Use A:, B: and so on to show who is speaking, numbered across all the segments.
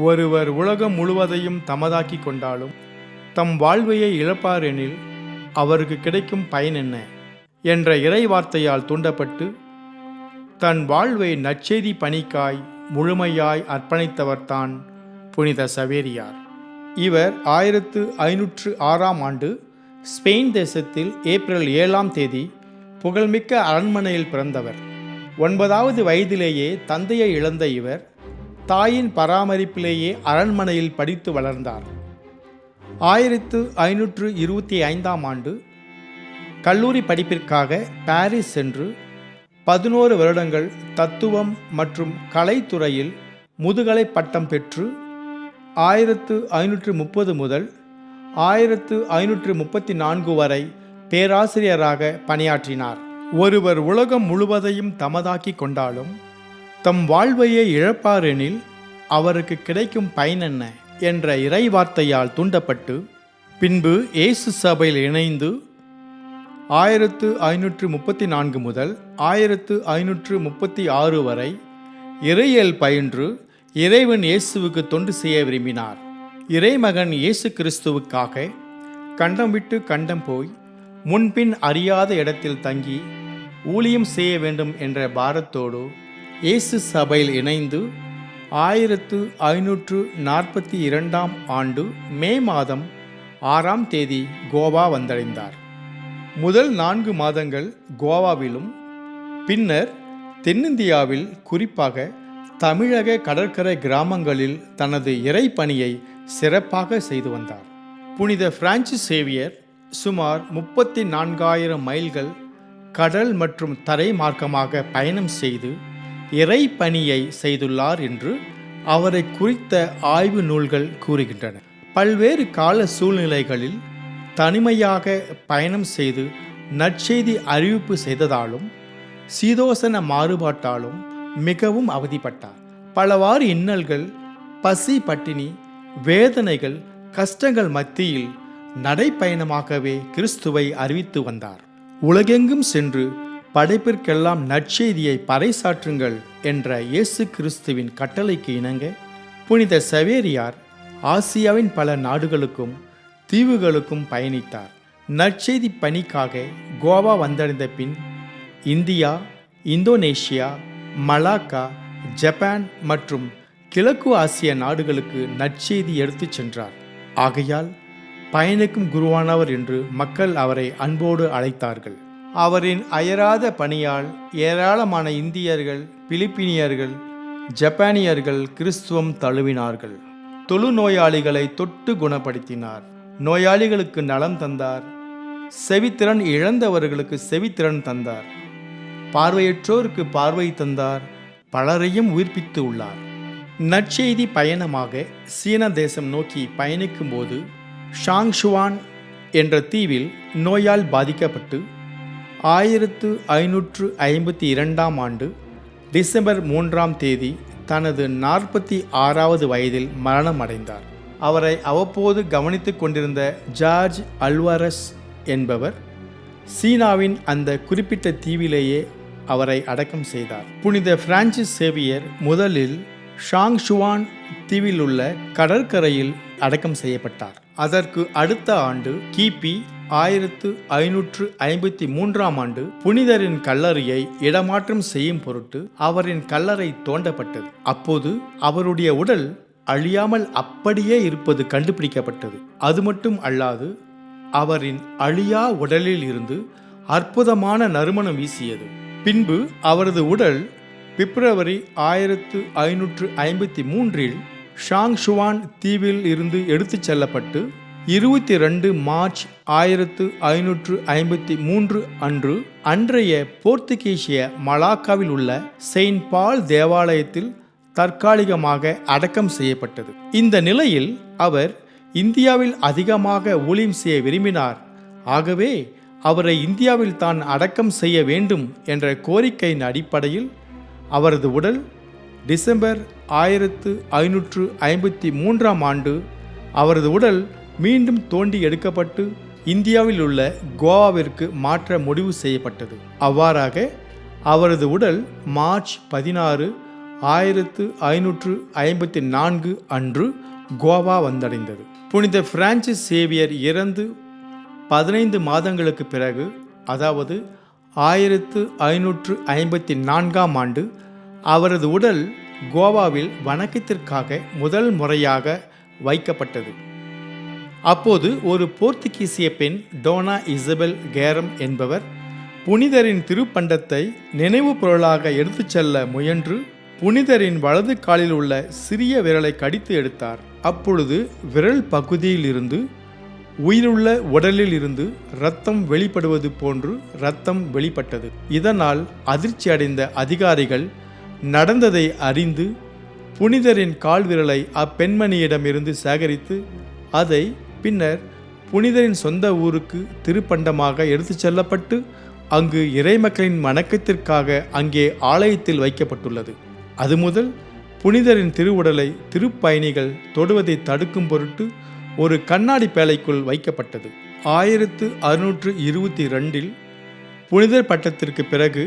A: ஒருவர் உலகம் முழுவதையும் தமதாக்கி கொண்டாலும் தம் வாழ்வையை இழப்பார் எனில் அவருக்கு கிடைக்கும் பயன் என்ன? என்ற இறை வார்த்தையால் தூண்டப்பட்டு தன் வாழ்வை நற்செய்தி பணிக்காய் முழுமையாய் அர்ப்பணித்தவர்தான் புனித சவேரியார். இவர் ஆயிரத்து ஐநூற்று ஆறாம் ஆண்டு ஸ்பெயின் தேசத்தில் ஏப்ரல் ஏழாம் தேதி புகழ்மிக்க அரண்மனையில் பிறந்தவர். ஒன்பதாவது வயதிலேயே தந்தையை இழந்த இவர் தாயின் பராமரிப்பிலேயே அரண்மனையில் படித்து வளர்ந்தார். ஆயிரத்து ஐநூற்று இருபத்தி ஐந்தாம் ஆண்டு கல்லூரி படிப்பிற்காக பாரிஸ் சென்று பதினோரு வருடங்கள் தத்துவம் மற்றும் கலைத்துறையில் முதுகலை பட்டம் பெற்று ஆயிரத்து ஐநூற்று முப்பது முதல் ஆயிரத்து ஐநூற்று முப்பத்தி நான்கு வரை பேராசிரியராக பணியாற்றினார். ஒருவர் உலகம் முழுவதையும் தமதாக்கி கொண்டாலும் தம் வாழ்வையே இழப்பாரெனில் அவருக்கு கிடைக்கும் பயன் என்ன? என்ற இறை வார்த்தையால் தூண்டப்பட்டு பின்பு இயேசு சபையில் இணைந்து ஆயிரத்து ஐநூற்று முப்பத்தி நான்கு முதல் ஆயிரத்து ஐநூற்று முப்பத்தி ஆறு வரை இறையல் பயின்று இறைவன் இயேசுவுக்கு தொண்டு செய்ய விரும்பினார். இறைமகன் இயேசு கிறிஸ்துவுக்காக கண்டம் விட்டு கண்டம் போய் முன்பின் அறியாத இடத்தில் தங்கி ஊழியம் செய்ய வேண்டும் என்ற பாரத்தோடு இயேசு சபையில் இணைந்து ஆயிரத்து ஐநூற்று நாற்பத்தி இரண்டாம் ஆண்டு மே மாதம் ஆறாம் தேதி கோவா வந்தடைந்தார். முதல் நான்கு மாதங்கள் கோவாவிலும் பின்னர் தென்னிந்தியாவில் குறிப்பாக தமிழக கடற்கரை கிராமங்களில் தனது இறை பணியை சிறப்பாக செய்து வந்தார். புனித பிரான்சிஸ் சேவியர் சுமார் முப்பத்தி நான்காயிரம் மைல்கள் கடல் மற்றும் தரை மார்க்கமாக பயணம் செய்து இறை பணியை செய்துள்ளார் என்று அவரை குறித்த ஆய்வு நூல்கள் கூறுகின்றன. பல்வேறு கால சூழ்நிலைகளில் தனிமையாக பயணம் செய்து நற்செய்தி அறிவிப்பு செய்ததாலும் சீதோசன மாறுபாட்டாலும் மிகவும் அவதிப்பட்டார். பலவாறு இன்னல்கள் பசி பட்டினி வேதனைகள் கஷ்டங்கள் மத்தியில் நடைப்பயணமாகவே கிறிஸ்துவை அறிவித்து வந்தார். உலகெங்கும் சென்று படைப்பிற்கெல்லாம் நற்செய்தியை பறைசாற்றுங்கள் என்ற இயேசு கிறிஸ்துவின் கட்டளைக்கு இணங்க புனித சவேரியார் ஆசியாவின் பல நாடுகளுக்கும் தீவுகளுக்கும் பயணித்தார். நற்செய்தி பணிக்காக கோவா வந்தடைந்த பின் இந்தியா இந்தோனேஷியா மலாக்கா ஜப்பான் மற்றும் கிழக்கு ஆசிய நாடுகளுக்கு நற்செய்தி எடுத்துச் சென்றார். ஆகையால் பயணிக்கும் குருவானவர் என்று மக்கள் அவரை அன்போடு அழைத்தார்கள். அவரின் அயராத பணியால் ஏராளமான இந்தியர்கள் பிலிப்பினியர்கள் ஜப்பானியர்கள் கிறிஸ்துவம் தழுவினார்கள். தொழுநோயாளிகளை தொட்டு குணப்படுத்தினார். நோயாளிகளுக்கு நலம் தந்தார். செவித்திறன் இழந்தவர்களுக்கு செவித்திறன் தந்தார். பார்வையற்றோருக்கு பார்வை தந்தார். பலரையும் உயிர்ப்பித்து உள்ளார். நற்செய்தி பயணமாக சீன தேசம் நோக்கி பயணிக்கும்போது ஷாங்ஷுவான் என்ற தீவில் நோயால் பாதிக்கப்பட்டு ஆயிரத்து ஐநூற்று ஐம்பத்தி இரண்டாம் ஆண்டு டிசம்பர் மூன்றாம் தேதி தனது நாற்பத்தி ஆறாவது வயதில் மரணம் அடைந்தார் அவரை அவ்வப்போது கவனித்துக் கொண்டிருந்த ஜார்ஜ் அல்வாரஸ் என்பவர் சீனாவின் அந்த குறிப்பிட்ட தீவிலேயே அவரை அடக்கம் செய்தார். புனித பிரான்சிஸ் சேவியர் முதலில் ஷாங்ஷுவான் தீவில் உள்ள கடற்கரையில் அடக்கம் செய்யப்பட்டார். அதற்கு அடுத்த ஆண்டு கிபி ஆயிரத்து ஐநூற்று ஐம்பத்தி மூன்றாம் ஆண்டு புனிதரின் கல்லறையை இடமாற்றம் செய்யும் பொருட்டு அவரின் கல்லறை தோண்டப்பட்டது. அப்போது அவருடைய உடல் அழியாமல் அப்படியே இருப்பது கண்டுபிடிக்கப்பட்டது. அது மட்டும் அல்லாது அவரின் அழியா உடலில் இருந்து அற்புதமான நறுமணம் வீசியது. பின்பு அவரது உடல் பிப்ரவரி ஆயிரத்து ஐநூற்று ஐம்பத்தி மூன்றில் ஷாங்ஷுவான் தீவில் இருந்து எடுத்துச் செல்லப்பட்டு இருபத்தி ரெண்டு மார்ச் ஆயிரத்து ஐநூற்று ஐம்பத்தி மூன்று அன்று அன்றைய போர்த்துகீசிய மலாக்காவில் உள்ள செயின்ட் பால் தேவாலயத்தில் தற்காலிகமாக அடக்கம் செய்யப்பட்டது. இந்த நிலையில் அவர் இந்தியாவில் அதிகமாக ஊழியம் செய்ய விரும்பினார். ஆகவே அவரை இந்தியாவில் தான் அடக்கம் செய்ய வேண்டும் என்ற கோரிக்கையின் அடிப்படையில் அவரது உடல் டிசம்பர் ஆயிரத்து ஐநூற்று ஐம்பத்தி மூன்றாம் ஆண்டு அவரது உடல் மீண்டும் தோண்டி எடுக்கப்பட்டு இந்தியாவில் உள்ள கோவாவிற்கு மாற்ற முடிவு செய்யப்பட்டது. அவ்வாறாக அவரது உடல் மார்ச் பதினாறு ஆயிரத்து ஐநூற்று ஐம்பத்தி நான்கு அன்று கோவா வந்தடைந்தது. புனித பிரான்சிஸ் சேவியர் இறந்து பதினைந்து மாதங்களுக்கு பிறகு அதாவது ஆயிரத்து ஐநூற்று ஐம்பத்தி நான்காம் ஆண்டு அவரது உடல் கோவாவில் வணக்கத்திற்காக முதல் முறையாக வைக்கப்பட்டது. அப்போது ஒரு போர்த்துகீசிய பெண் டோனா இசபெல் கேரம் என்பவர் புனிதரின் திருப்பண்டத்தை நினைவு பொருளாக எடுத்துச் செல்ல முயன்று புனிதரின் வலது காலில் உள்ள சிறிய விரலை கடித்து எடுத்தார். அப்பொழுது விரல் பகுதியில் இருந்து உயிருள்ள உடலில் இருந்து இரத்தம் வெளிப்படுவது போன்று இரத்தம் வெளிப்பட்டது. இதனால் அதிர்ச்சி அடைந்த அதிகாரிகள் நடந்ததை அறிந்து புனிதரின் கால் விரலை அப்பெண்மணியிடமிருந்து சேகரித்து அதை பின்னர் புனிதரின் சொந்த ஊருக்கு திருப்பண்டமாக எடுத்துச் செல்லப்பட்டு அங்கு இறைமக்களின் வணக்கத்திற்காக அங்கே ஆலயத்தில் வைக்கப்பட்டுள்ளது. அது முதல் புனிதரின் திருவுடலை திருப்பயணிகள் தொடுவதை தடுக்கும் பொருட்டு ஒரு கண்ணாடி பேழைக்குள் வைக்கப்பட்டது. ஆயிரத்து அறுநூற்று இருபத்தி ரெண்டில் புனிதர் பட்டத்திற்கு பிறகு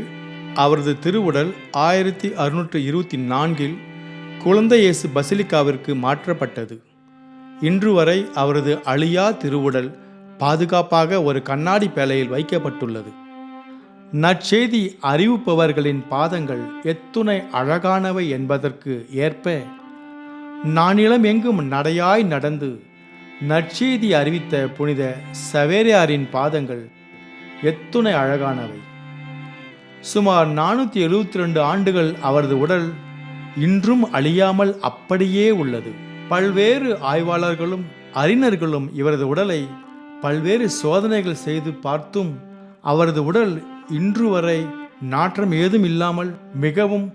A: அவரது திருவுடல் ஆயிரத்தி அறுநூற்று இருபத்தி நான்கில் குழந்தை இயேசு பசிலிக்காவிற்கு மாற்றப்பட்டது. இன்று வரை அவரது அழியா திருவுடல் பாதுகாப்பாக ஒரு கண்ணாடி பேழையில் வைக்கப்பட்டுள்ளது. நற்செய்தி அறிவிப்பவர்களின் பாதங்கள் எத்துணை அழகானவை என்பதற்கு ஏற்ப நானிலம் எங்கும் நடையாய் நடந்து நற்செய்தி அறிவித்த புனித சவேரியாரின் பாதங்கள் எத்துணை அழகானவை. சுமார் நானூற்றி எழுபத்தி ரெண்டு ஆண்டுகள் அவரது உடல் இன்றும் அழியாமல் அப்படியே உள்ளது. பல்வேறு ஆய்வாளர்களும் அறிஞர்களும் இவரது உடலை பல்வேறு சோதனைகள் செய்து பார்த்தும் அவரது உடல் இன்று வரை நாற்றம் ஏதும் இல்லாமல் மிகவும்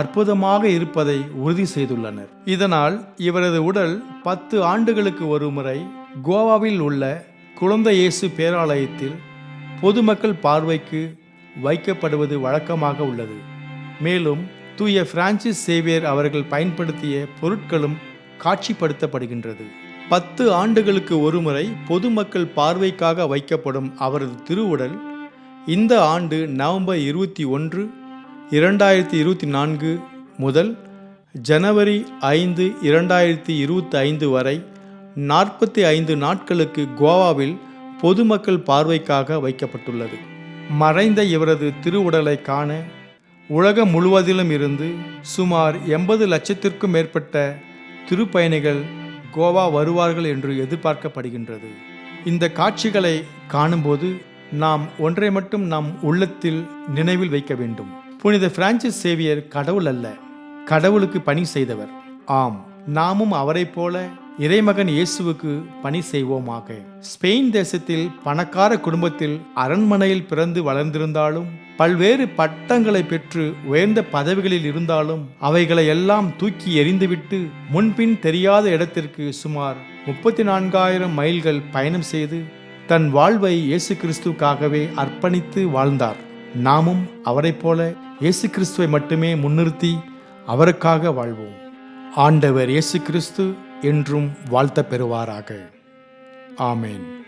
A: அற்புதமாக இருப்பதை உறுதி செய்துள்ளனர். இதனால் இவரது உடல் பத்து ஆண்டுகளுக்கு ஒரு முறை கோவாவில் உள்ள குழந்தை இயேசு பேராலயத்தில் பொதுமக்கள் பார்வைக்கு வைக்கப்படுவது வழக்கமாக உள்ளது. மேலும் தூய பிரான்சிஸ் சேவியர் அவர்கள் பயன்படுத்திய பொருட்களும் காட்சிப்படுத்தப்படுகின்றது. பத்து ஆண்டுகளுக்கு ஒருமுறை பொதுமக்கள் பார்வைக்காக வைக்கப்படும் அவரது திருவுடல் இந்த ஆண்டு நவம்பர் இருபத்தி ஒன்று இரண்டாயிரத்தி இருபத்தி நான்கு முதல் ஜனவரி ஐந்து இரண்டாயிரத்தி இருபத்தி ஐந்து வரை நாற்பத்தி ஐந்து நாட்களுக்கு கோவாவில் பொதுமக்கள் பார்வைக்காக வைக்கப்பட்டுள்ளது. மறைந்த இவரது திருவுடலை காண உலகம் முழுவதிலும் இருந்து சுமார் எண்பது லட்சத்திற்கும் மேற்பட்ட திருப்பயணிகள் கோவா வருவார்கள் என்று எதிர்பார்க்கப்படுகின்றது. இந்த காட்சிகளை காணும்போது நாம் ஒன்றை மட்டும் நம் உள்ளத்தில் நினைவில் வைக்க வேண்டும். புனித பிரான்சிஸ் சேவியர் கடவுள் அல்ல கடவுளுக்கு பணி செய்தவர். ஆம் நாமும் அவரைப் போல இறைமகன் இயேசுவுக்கு பணி செய்வோமாக. ஸ்பெயின் தேசத்தில் பணக்கார குடும்பத்தில் அரண்மனையில் பிறந்து வளர்ந்திருந்தாலும் பல்வேறு பட்டங்களை பெற்று உயர்ந்த பதவிகளில் இருந்தாலும் அவைகளை எல்லாம் தூக்கி எறிந்துவிட்டு முன்பின் தெரியாத இடத்திற்கு சுமார் முப்பத்தி நான்காயிரம் மைல்கள் பயணம் செய்து தன் வாழ்வை இயேசு கிறிஸ்துக்காகவே அர்ப்பணித்து வாழ்ந்தார். நாமும் அவரைப் போல இயேசு கிறிஸ்துவை மட்டுமே முன்னிறுத்தி அவருக்காக வாழ்வோம். ஆண்டவர் இயேசு கிறிஸ்து என்றும் வாழ்த்த பெறுவாராக ஆமேன்.